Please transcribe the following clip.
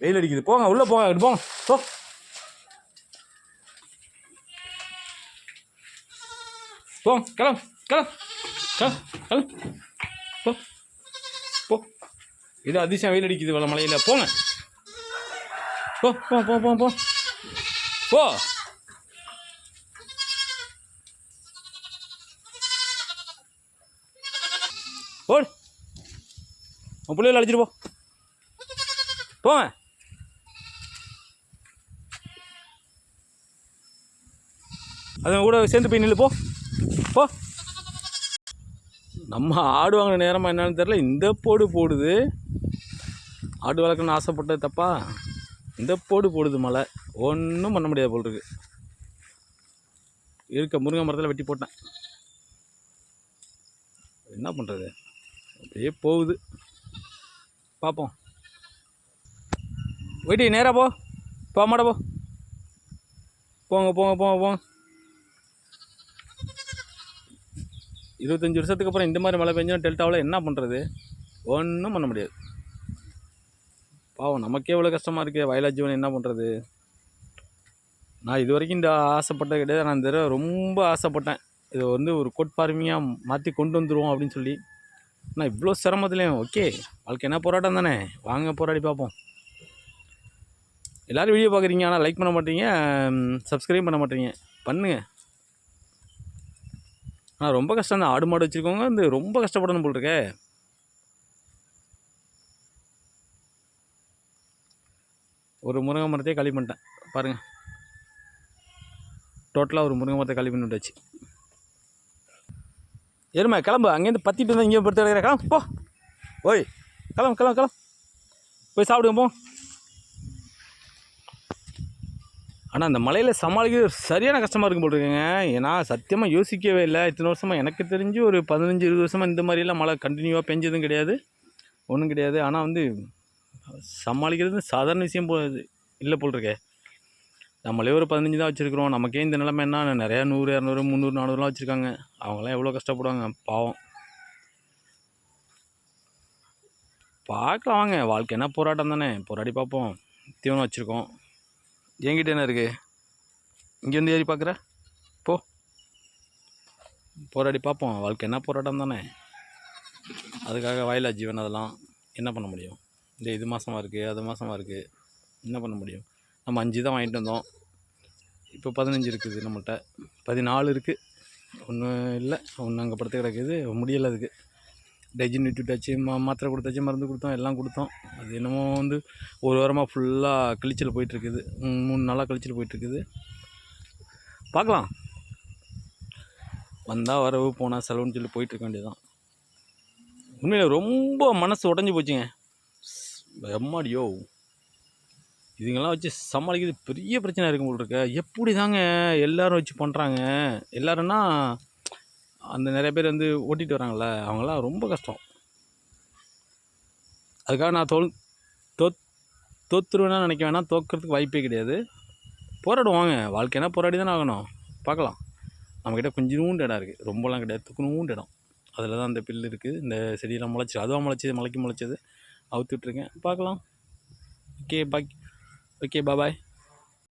வெயில் அடிக்குது. போங்க உள்ளே போங்க போங்க. போ. போங்க கிளம் கிளம் கிளம்பு போ. போ. இது அதிசயம் வெயில் அடிக்குது வள மலையில் போங்க. போ போ போ போ போ. போ. ஓடு. உன் பிள்ளைகளை அழைச்சிட்டு போ. போங்க. அதன் கூட சேர்ந்து போய் நில்லு போ. போ. நம்ம ஆடு வாங்கின நேரமாக என்னன்னு தெரில இந்த போடு போடுது. ஆடு வளர்க்கணும்னு ஆசைப்பட்டது தப்பா? இந்த போடு போடுது மழை. ஒன்றும் பண்ண முடியாது போல் இருக்கு. இருக்க முருங்கை மரத்தில் வெட்டி போட்டேன். என்ன பண்ணுறது அப்படியே போகுது. பார்ப்போம் வெட்டி நேராக போ. போ மாட போ. போங்க போங்க போங்க போங்க. இருபத்தஞ்சி வருஷத்துக்கு அப்புறம் இந்த மாதிரி மழை பெஞ்சோம் டெல்டாவில் என்ன பண்ணுறது ஒன்றும் பண்ண முடியாது. பாவம் நமக்கே இவ்வளோ கஷ்டமாக இருக்குது வயலா ஜீவன் என்ன பண்ணுறது நான் இது வரைக்கும் இந்த ஆசைப்பட்டது கிடையாது. நான் இந்த தடவை ரொம்ப ஆசைப்பட்டேன். இதை வந்து ஒரு கோட் ஃபார்மிங்காக மாற்றி கொண்டு வந்துடுவோம் அப்படின்னு சொல்லி. ஆனால் இவ்வளோ சிரமத்துலேயும் ஓகே வாழ்க்கை என்ன போராட்டம் தானே? வாங்க போராடி பார்ப்போம். எல்லோரும் வீடியோ பார்க்குறீங்க ஆனால் லைக் பண்ண மாட்டீங்க சப்ஸ்கிரைப் பண்ண மாட்டீங்க. பண்ணுங்கள் ஆனால் ரொம்ப கஷ்டம் தான் ஆடு மாடு வச்சுருக்கவங்க வந்து ரொம்ப கஷ்டப்படணும் போல் இருக்கே ஒரு முருங்கை மரத்தையே களி பண்ணிட்டேன். பாருங்கள் டோட்டலாக ஒரு முருங்கை மரத்தை களி பண்ணி விட்டாச்சு எருமை கிளம்பு. அங்கேருந்து பத்திட்டு இருந்தால் இங்கே படுத்து கிடக்குற கிளம்பு போ. ஓய் கிளம்பு கிளம்பு கிளம்பு. போய் சாப்பிடுங்க போ. ஆனால் அந்த மலையில் சமாளிக்கிறது சரியான கஷ்டமாக இருக்கும் போல் இருக்குங்க. ஏன்னா சத்தியமாக யோசிக்கவே இல்லை. இத்தனை வருஷமாக எனக்கு தெரிஞ்சு ஒரு பதினஞ்சு இருபது வருஷமாக இந்த மாதிரிலாம் மழை கண்டினியூவாக பெஞ்சதும் கிடையாது. ஒன்றும் கிடையாது. ஆனால் வந்து சமாளிக்கிறது சாதாரண விஷயம் போ இல்லை போல் இருக்கே நம்மளே ஒரு பதினஞ்சு தான் வச்சுருக்குறோம். நமக்கே இந்த நிலைமை என்ன? நிறையா நூறு இரநூறு முந்நூறு நானூறுலாம் வச்சுருக்காங்க. அவங்களாம் எவ்வளோ கஷ்டப்படுவாங்க? பாவம். பார்க்கலாம் வாங்க. வாழ்க்கை என்ன போராட்டம் தானே? போராடி பார்ப்போம். தீவனம் வச்சுருக்கோம். என்கிட்ட என்ன இருக்குது இங்கேருந்து ஏறி பார்க்குற போ. போராடி பார்ப்போம் வாழ்க்கை என்ன போராட்டம் தானே? அதுக்காக வயலா ஜீவன் அதெல்லாம் என்ன பண்ண முடியும்? இந்த இது மாதமாக இருக்குது அது மாதமாக இருக்குது என்ன பண்ண முடியும்? நம்ம அஞ்சு தான் வாங்கிட்டு வந்தோம். இப்போ பதினஞ்சு இருக்குது நம்மள்கிட்ட பதினாலு இருக்குது ஒன்றும் இல்லை. ஒன்று அங்கே படுத்து கிடக்குது. முடியலை அதுக்கு. டைஜின் விட்டுட்டாச்சு மா மாத்திரை கொடுத்தாச்சு மருந்து கொடுத்தோம் எல்லாம் கொடுத்தோம். அது என்னமோ வந்து ஒரு வாரமாக ஃபுல்லாக கழிச்சல் போயிட்டுருக்குது. மூணு நாளாக கழிச்சல் போயிட்டுருக்குது. பார்க்கலாம். வந்தால் வரவு போனால் செலவுன்னு சொல்லி போயிட்டுருக்க வேண்டியதுதான். உண்மையில் ரொம்ப மனசு உடஞ்சி போச்சுங்க. எம்மாடியோ. இதுங்கெல்லாம் வச்சு சமாளிக்கிறது பெரிய பிரச்சனை இருக்கும் போல் இருக்க எப்படி தாங்க எல்லோரும் வச்சு பண்ணுறாங்க எல்லாருன்னா அந்த நிறைய பேர் வந்து ஓட்டிகிட்டு வராங்கள்ல அவங்களாம் ரொம்ப கஷ்டம். அதுக்காக நான் தோல் தோத் தோத்துருவேன்னா நினைக்க வேணாம் தோக்கிறதுக்கு வாய்ப்பே கிடையாது. போராடுவாங்க வாழ்க்கைனா போராடி தானே ஆகணும். பார்க்கலாம். நம்மக்கிட்ட கொஞ்சோண்டு இடம் இருக்குது ரொம்பலாம் கிடையாது. துக்குனூண்டு இடம். அதில் தான் அந்த பில்லு இருக்குது இந்த செடியெல்லாம் முளைச்சி அதுவாக முளைச்சது முளைக்கி முளைச்சது. அவுத்துட்ருக்கேன் பார்க்கலாம். Okay bye. Okay bye.